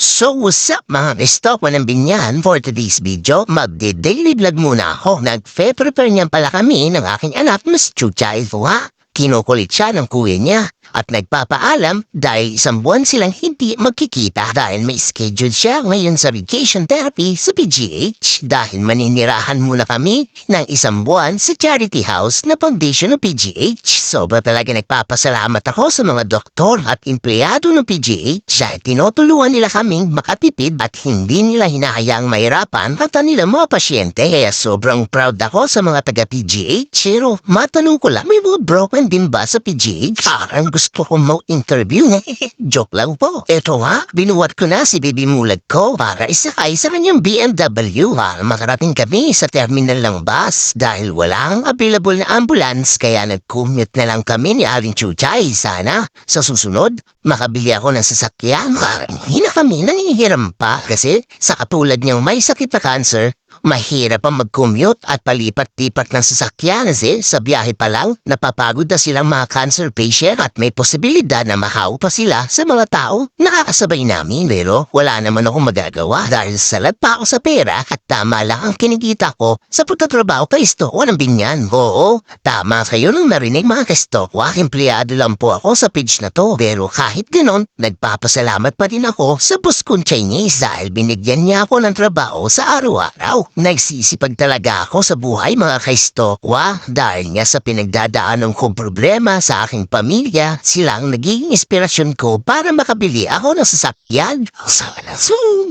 So what's up mga stop ng binyan for today's video? Magde-daily vlog muna ako. Nagpe-prepare niyan pala kami ng aking anak Miss Chucha ito ha. Kinukulit siya ng kuya niya at nagpapaalam dahil isang buwan silang hindi magkikita dahil may schedule siya ngayon sa vacation therapy sa PGH dahil maninirahan muna kami ng isang buwan sa charity house na foundation ng PGH. Sobra talaga nagpapasalamat ako sa mga doktor at empleyado ng PGH dahil tinutulungan nila kaming makatipid at hindi nila hinahayaang mahirapan at nila mga pasyente kaya sobrang proud ako sa mga taga PGH pero matanong ko lang may mga broken din ba sa PGH? Parang gusto ko mo interview Joke lang po. Eto nga, binuwat ko na si Bibi Mulag ko para isakay sa kanyang BMW para makarating kami sa terminal ng bus dahil walang available na ambulance kaya nag-commute na lang kami ni Aling Chuchay. Sana sa susunod, makabili ako ng sasakyan. Hindi na kami nangihiram pa kasi sa katulad niyang may sakit na cancer, Mahirap ang mag-commute at palipat-lipat ng sasakyan kasi sa biyahe pa lang napapagod na silang mga cancer patient at may posibilidad na mahaw pa sila sa mga tao nakakasabay namin pero wala naman akong magagawa dahil salat pa ako sa pera at tama lang ang kinikita ko sa pagtatrabaho kay Stokwa ng binyan. Oo, tama kayo nung narinig mga kastokwa, empleyado lang po ako sa page na to pero kahit ganon, nagpapasalamat pa din ako sa boss kong Chinese dahil binigyan niya ako ng trabaho sa araw-araw. Nagsisipag talaga ako sa buhay mga kaistokwa dahil nga sa pinagdadaanan kong problema sa aking pamilya, sila ang naging inspirasyon ko para makabili ako ng sasakyan.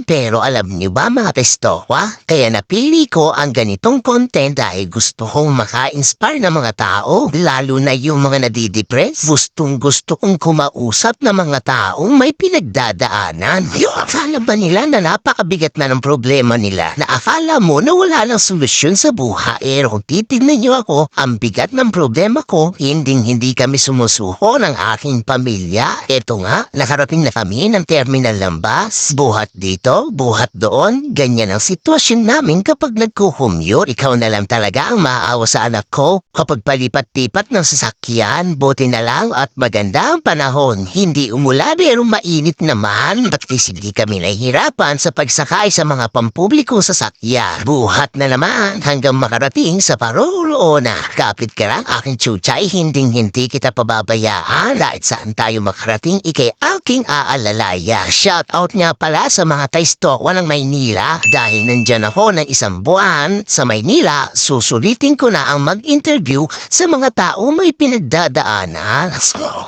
Pero alam niyo ba mga kaistokwa, kaya napili ko ang ganitong content dahil gusto kong maka-inspire ng mga tao, lalo na yung mga nadidepress. Gustong gusto kong kumausap ng mga taong may pinagdadaanan. Yung akala ba nila na napakabigat na ng problema nila? Na akala mo na wala ng solusyon sa buhay. Pero kung titignan niyo ako, ang bigat ng problema ko, hindi hindi kami sumusuko ng aking pamilya. Ito nga, nakarating na kami ng terminal bus. Buhat dito, buhat doon. Ganyan ang sitwasyon namin kapag nagkukumute. Ikaw na lang talaga ang maaawa sa anak ko. Kapag palipat-lipat ng sasakyan, buti na lang at maganda ang panahon. Hindi umulan pero mainit naman. Ba't hindi kami nahihirapan sa pagsakay sa mga pampublikong sasakyan? Buhat na naman hanggang makarating sa paroloona. Kapit ka lang aking chuchay, hinding hindi kita pababayaan dahil saan tayo makarating ikay aking aalalaya. Shout out nga pala sa mga taistokwa ng Maynila dahil nandyan ako ng isang buwan sa Maynila, susulitin ko na ang mag-interview sa mga tao may pinagdadaanan.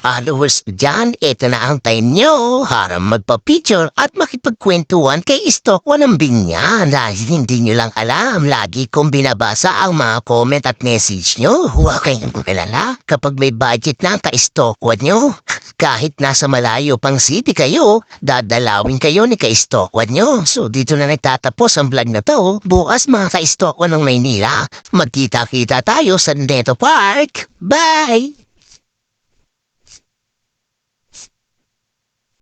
Followers dyan, ito na ang time nyo para magpa-picture at makipagkwentuhan kay Istokwa ng Binyan dahil hindi nyo lang alam, lagi kong binabasa ang mga comment at message nyo. Huwag kayong kilala kapag may budget na ang ka-Istokwa nyo. Kahit nasa malayo pang city kayo, dadalawin kayo ni ka-Istokwa nyo. So dito na nagtatapos ang vlog na to. Bukas mga ka-Istokwa ng Maynila, magkita-kita tayo sa Neto Park. Bye!